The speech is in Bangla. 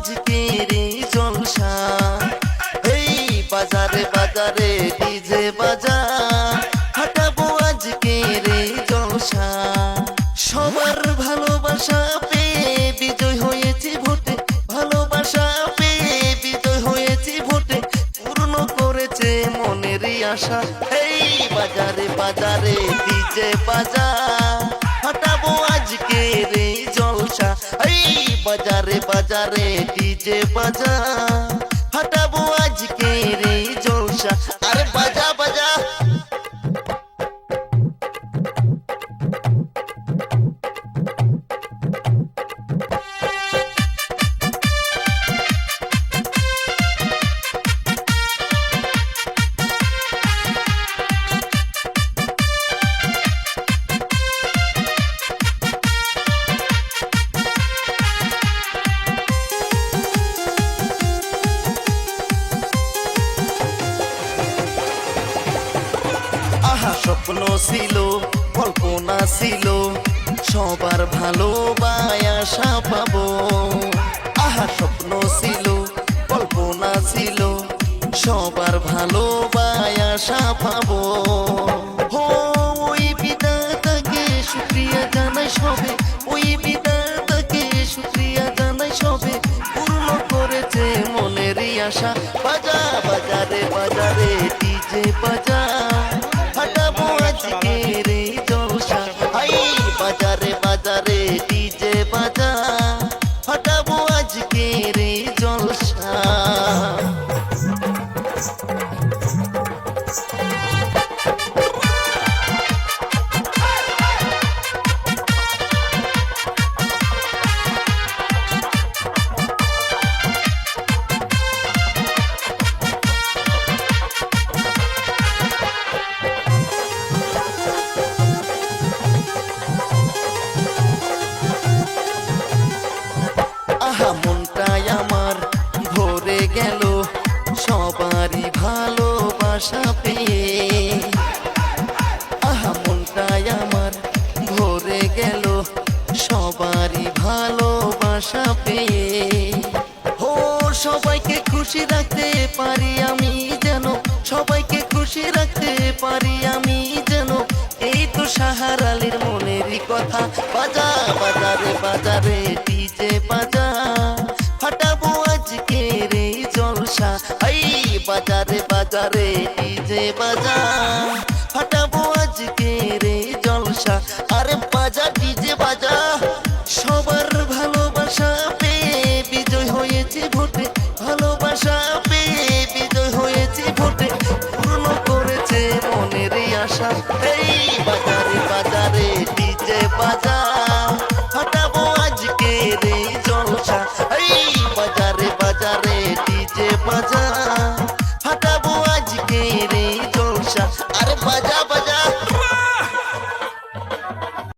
বাজা ফাটাবো আজকে রে জলসা এই বাজারে বাজারে ডিজে বাজা ফাটাবো আজকে রে জলসা সবার ভালোবাসা পেয়ে ভালোবাসা পেয়ে করেছে মনেরই আশা। এই বাজারে বাজারে ডিজে বাজা বাজারে ডিজে বাজা। স্বপ্ন ছিল, কল্পনা ছিল, সবার ভালোবাসা পাবো। আহা, স্বপ্ন ছিল, কল্পনা ছিল, সবার ভালোবাসা পাবো। হো, ওই বিধাতাকে শুক্রিয়া জানাই সবে, ওই বিধাতাকে শুক্রিয়া জানাই সবে, পূর্ণ করেছে মনেরই আশা। বাজা, বাজারে বাজারে, ডিজে বাজা। সবারই ভালোবাসা পেয়ে। আহা মনটাই আমার ভরে গেল, সবারই ভালোবাসা পেয়ে। হো সবাইকে খুশি রাখতে পারি আমি যেন, সবাইকে খুশি রাখতে পারি আমি যেন। এই তো সাহার আলীর মনেরই কথা, বাজা, বাজারে বাজারে, ডিজে বাজা। বাজারে বাজারে। ডিজে বাজা ফাটাবো আজকে রে জলসা, আরে বাজা ডিজে বাজা। সবার ভালোবাসা পেয়ে বিজয় হয়েছে ভোটে। ভালোবাসা পেয়ে বিজয় হয়েছে ভোটে। পূর্ণ করেছে মনের আশা। এই বাজারে বাজারে।